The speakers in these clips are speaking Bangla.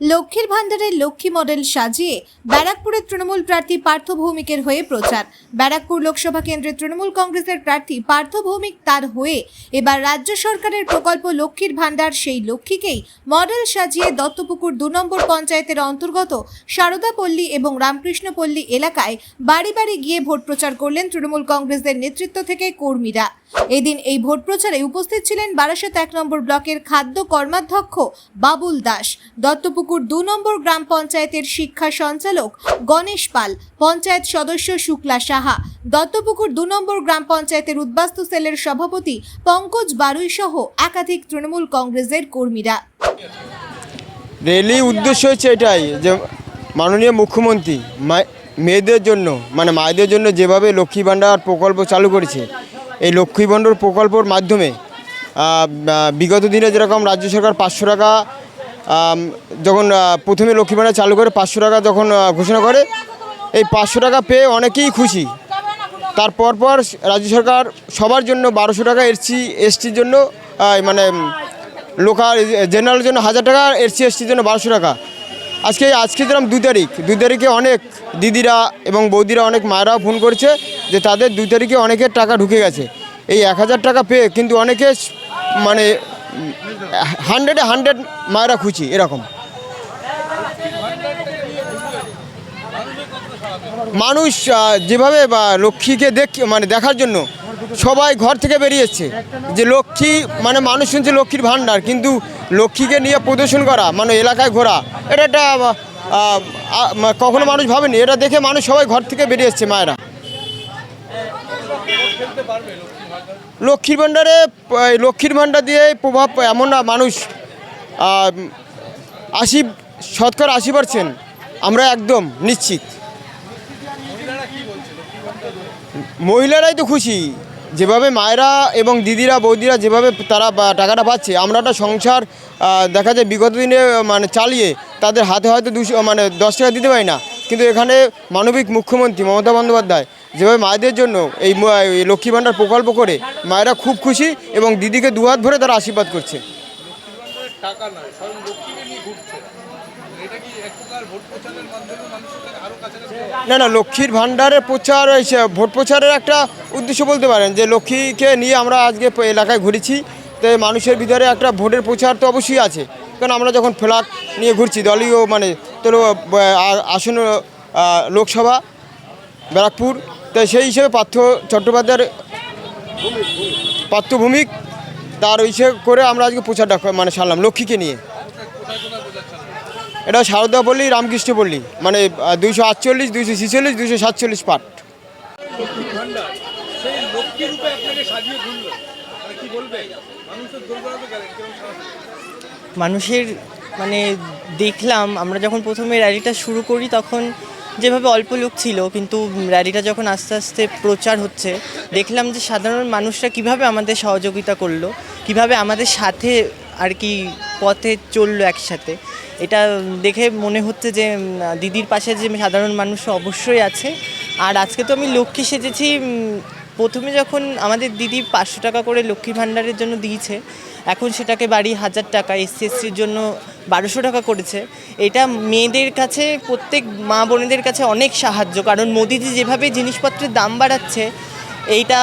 লক্ষ্মীর ভাণ্ডারের লক্ষ্মী মডেল সাজিয়ে ব্যারাকপুরের তৃণমূল প্রার্থী পার্থ ভৌমিকের হয়ে প্রচার। ব্যারাকপুর লোকসভা কেন্দ্রের তৃণমূল কংগ্রেসের প্রার্থী পার্থ ভৌমিক তার হয়ে এবার রাজ্য সরকারের প্রকল্প লক্ষ্মীর ভাণ্ডার সেই লক্ষ্মীকেই মডেল সাজিয়ে দত্তপুকুর দু নম্বর পঞ্চায়েতের অন্তর্গত সারদাপল্লী এবং রামকৃষ্ণপল্লী এলাকায় বাড়ি বাড়ি গিয়ে ভোট প্রচার করলেন তৃণমূল কংগ্রেসের নেতৃত্ব থেকে কর্মীরা। এদিন এই ভোট প্রচারে উপস্থিত ছিলেন বারাসাত এক নম্বর ব্লকের খাদ্য কর্মাধ্যক্ষ বাবুল দাস, দত্তপুকুর দু নম্বর গ্রাম পঞ্চায়েতের শিক্ষা সঞ্চালক গণেশ পাল, পঞ্চায়েত সদস্য শুক্লা সাহা, দত্তপুকুর দু নম্বর গ্রাম পঞ্চায়েতের উদ্বাস্তু সেলের সভাপতি পঙ্কজ বারুই সহ একাধিক তৃণমূল কংগ্রেসের কর্মীরা। র্যালি উদ্দেশ্য হচ্ছে এটাই যে মাননীয় মুখ্যমন্ত্রী মেয়েদের জন্য মানে মায়েদের জন্য যেভাবে লক্ষ্মী ভাণ্ডার প্রকল্প চালু করেছে এই লক্ষ্মী ভাণ্ডার প্রকল্পর মাধ্যমে বিগত দিনে যেরকম রাজ্য সরকার পাঁচশো টাকা যখন প্রথমে লক্ষ্মী ভাণ্ডার চালু করে পাঁচশো টাকা যখন ঘোষণা করে, এই পাঁচশো টাকা পেয়ে অনেকেই খুশি। তারপর পর রাজ্য সরকার সবার জন্য বারোশো টাকা এসসি এসটির জন্য মানে লোকাল জেনারেলের জন্য হাজার টাকা এসসি এসটির জন্য বারোশো টাকা। আজকে আজকে যেরকম দু তারিখ দুই তারিখে অনেক দিদিরা এবং বৌদিরা, অনেক মায়েরাও ফোন করেছে যে তাদের দুই তারিখে অনেকের টাকা ঢুকে গেছে। এই এক হাজার টাকা পেয়ে কিন্তু অনেকে মানে হান্ড্রেডে হান্ড্রেড মায়েরা খুঁজি এরকম। মানুষ যেভাবে বা লক্ষ্মীকে দেখ মানে দেখার জন্য সবাই ঘর থেকে বেরিয়ে যে লক্ষ্মী মানে মানুষ শুনছে লক্ষ্মীর ভাণ্ডার, কিন্তু লক্ষ্মীকে নিয়ে প্রদর্শন করা মানে এলাকায় ঘোরা, এটা একটা কখনো মানুষ ভাবেনি। এটা দেখে মানুষ সবাই ঘর থেকে বেরিয়ে মায়েরা। লক্ষ্মীর ভাণ্ডারে লক্ষ্মীর ভাণ্ডার দিয়ে প্রভাব এমন না, মানুষ আশি, শতকরা আশি পার্সেন্ট। আমরা একদম নিশ্চিত। মহিলারাই তো খুশি। যেভাবে মায়েরা এবং দিদিরা, বৌদিরা যেভাবে তারা টাকাটা পাচ্ছে, আমরা একটা সংসার দেখা যায় বিগত দিনে মানে চালিয়ে তাদের হাতে হয়তো দুশো মানে দশ টাকা দিতে পারি না। কিন্তু এখানে মানবিক মুখ্যমন্ত্রী মমতা বন্দ্যোপাধ্যায় যেভাবে মায়েদের জন্য এই লক্ষ্মী ভাণ্ডার প্রকল্প করে মায়েরা খুব খুশি এবং দিদিকে দুহাত ভরে তারা আশীর্বাদ করছে। না না লক্ষ্মীর ভাণ্ডারের প্রচার ভোট প্রচারের একটা উদ্দেশ্য বলতে পারেন যে লক্ষ্মীকে নিয়ে আমরা আজকে এলাকায় ঘুরেছি। তো মানুষের ভিতরে একটা ভোটের প্রচার তো অবশ্যই আছে। কারণ আমরা যখন ফ্ল্যাগ নিয়ে ঘুরছি দলীয় মানে তোর আসন্ন লোকসভা ব্যারাকপুর তো সেই হিসেবে পার্থ চট্টোপাধ্যায়ের পার্থভূমিক তার হিসেবে করে আমরা আজকে প্রচারটা মানে সারলাম লক্ষ্মীকে নিয়ে। এটা সারদা পল্লী, রামকৃষ্ণ রামকৃষ্ণপল্লী মানে দুইশো আটচল্লিশ, দুইশো ছিচল্লিশ, দুইশো সাতচল্লিশ পাট মানে মানুষের মানে দেখলাম, আমরা যখন প্রথমে র্যালিটা শুরু করি, তখন যেভাবে অল্প লোক ছিল, কিন্তু র্যালিটা যখন আস্তে আস্তে প্রচার হচ্ছে, দেখলাম যে সাধারণ মানুষরা কীভাবে আমাদের সহযোগিতা করল, কীভাবে আমাদের সাথে আর কি পথে চলল একসাথে। এটা দেখে মনে হচ্ছে যে দিদির পাশে যে সাধারণ মানুষ অবশ্যই আছে। আর আজকে তো আমি লক্ষ্যে সেজেছি প্রথমে যখন আমাদের দিদি পাঁচশো টাকা করে লক্ষ্মী ভাণ্ডারের জন্য দিয়েছে, এখন সেটাকে বাড়ি হাজার টাকা এসসি এসসির জন্য বারোশো টাকা করেছে। এটা মেয়েদের কাছে, প্রত্যেক মা বোনেদের কাছে অনেক সাহায্য, কারণ মোদিজি যেভাবে জিনিসপত্রের দাম বাড়াচ্ছে, এইটা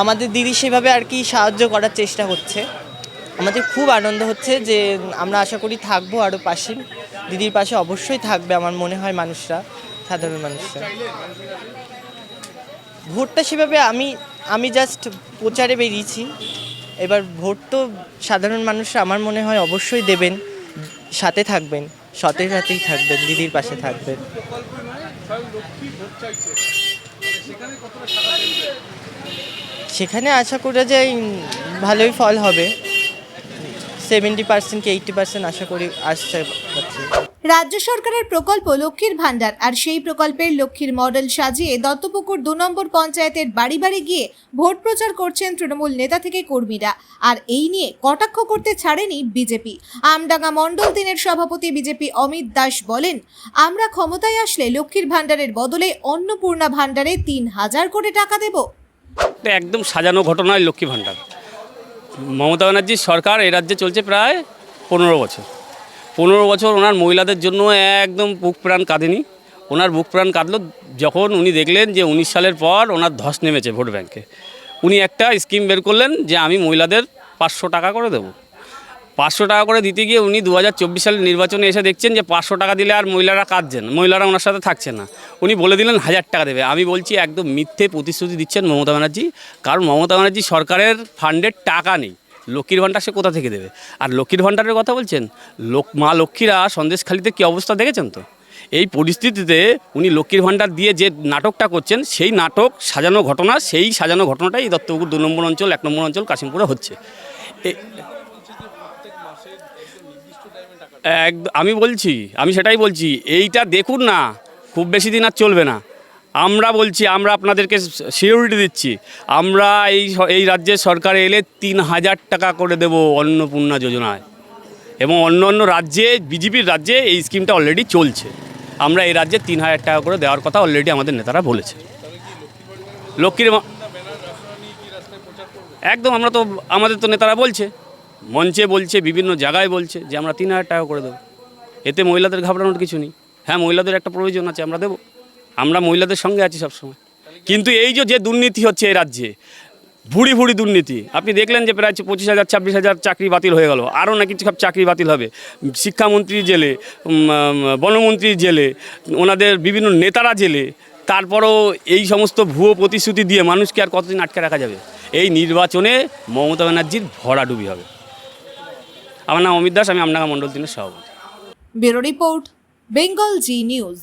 আমাদের দিদি সেভাবে আর কি সাহায্য করার চেষ্টা হচ্ছে আমাদের খুব আনন্দ হচ্ছে যে আমরা আশা করি থাকব আরও পাশে। দিদির পাশে অবশ্যই থাকবে আমার মনে হয় মানুষরা, সাধারণ মানুষরা। ভোটটা সেভাবে আমি আমি জাস্ট প্রচারে বেরিয়েছি। এবার ভোট তো সাধারণ মানুষরা আমার মনে হয় অবশ্যই দেবেন, সাথে থাকবেন সতের সাথেই থাকবেন, দিদির পাশে থাকবেন। সেখানে আশা করা যায় ভালোই ফল হবে। সেভেন্টি পার্সেন্ট কি এইটটি পার্সেন্ট আশা করি আসছে। পাচ্ছি রাজ্য সরকারের প্রকল্প লক্ষ্মীর ভাণ্ডার আর সেই প্রকল্পের লক্ষ্মীর মডেল সাজিয়ে দত্তপুকুর দু নম্বর পঞ্চায়েতের বাড়ি বাড়ি গিয়ে ভোট প্রচার করছেন তৃণমূল নেতা থেকে কর্মীরা। আর এই নিয়ে কটাক্ষ করতে ছাড়েনি বিজেপি। আমডাঙ্গা মণ্ডল দিনের সভাপতি বিজেপি অমিত দাস বলেন, আমরা ক্ষমতায় আসলে লক্ষ্মীর ভাণ্ডারের বদলে অন্নপূর্ণা ভাণ্ডারে তিন হাজার কোটি টাকা দেব। একদম সাজানো ঘটনায় লক্ষ্মী ভাণ্ডার। মমতা ব্যানার্জির সরকার এ রাজ্যে চলছে প্রায় পনেরো বছর। পনেরো বছর ওনার মহিলাদের জন্য একদম বুক প্রাণ কাঁদেনি। ওনার বুক প্রাণ কাঁদলো যখন উনি দেখলেন যে উনিশ সালের পর ওনার ধস নেমেছে ভোট ব্যাংকে। উনি একটা স্কিম বের করলেন যে আমি মহিলাদের পাঁচশো টাকা করে দেবো। পাঁচশো টাকা করে দিতে গিয়ে উনি দু হাজার চব্বিশ সালের নির্বাচনে এসে দেখছেন যে পাঁচশো টাকা দিলে আর মহিলারা কাঁদছেন, মহিলারা ওনার সাথে থাকছে না। উনি বলে দিলেন হাজার টাকা দেবে। আমি বলছি একদম মিথ্যে প্রতিশ্রুতি দিচ্ছেন মমতা ব্যানার্জি, কারণ মমতা ব্যানার্জি সরকারের ফান্ডের টাকা নেই। লক্ষ্মীর ভাণ্ডার সে কোথা থেকে দেবে? আর লক্ষ্মীর ভাণ্ডারের কথা বলছেন? লোক, মা লক্ষ্মীরা সন্দেশখালিতে কী অবস্থা দেখেছেন তো? এই পরিস্থিতিতে উনি লক্ষ্মীর ভাণ্ডার দিয়ে যে নাটকটা করছেন, সেই নাটক সাজানো ঘটনা, সেই সাজানো ঘটনাটাই এই দত্তপুকুর দু নম্বর অঞ্চল, এক নম্বর অঞ্চল কাশিমপুরে হচ্ছে। এক, আমি বলছি, আমি সেটাই বলছি, এইটা দেখুন না, খুব বেশি দিন আর চলবে না। আমরা বলছি, আমরা আপনাদেরকে সিকিউরিটি দিচ্ছি। আমরা এই এই রাজ্যের সরকার এলে তিন হাজার টাকা করে দেব অন্নপূর্ণা যোজনায়। এবং অন্য অন্য রাজ্যে, বিজেপির রাজ্যে এই স্কিমটা অলরেডি চলছে। আমরা এই রাজ্যে তিন হাজার টাকা করে দেওয়ার কথা অলরেডি আমাদের নেতারা বলেছে। লক্ষ্মীর একদম আমরা তো, আমাদের তো নেতারা বলছে। মঞ্চে বলছে, বিভিন্ন জায়গায় বলছে যে আমরা তিন হাজার টাকা করে দেবো। এতে মহিলাদের ঘাবড়ানোর কিছু নেই। হ্যাঁ মহিলাদের একটা প্রয়োজন আছে, আমরা দেবো। আমরা মহিলাদের সঙ্গে আছি সবসময়। কিন্তু এই যে দুর্নীতি হচ্ছে এই রাজ্যে, ভুড়ি ভুড়ি দুর্নীতি, আপনি দেখলেন যে প্রায় পঁচিশ হাজার, ছাব্বিশ হাজার চাকরি বাতিল হয়ে গেল, আরও নাকি সব চাকরি বাতিল হবে। শিক্ষামন্ত্রী জেলে বনমন্ত্রী জেলে, ওনাদের বিভিন্ন নেতারা জেলে, তারপরও এই সমস্ত ভুয়ো প্রতিশ্রুতি দিয়ে মানুষকে আর কতদিন আটকে রাখা যাবে? এই নির্বাচনে মমতা ব্যানার্জির ভরাডুবি হবে। আমার নাম অমিত দাস, আমি আমনাগা মণ্ডল দিনের সভাপতি। Bureau report, Bengal Zee news.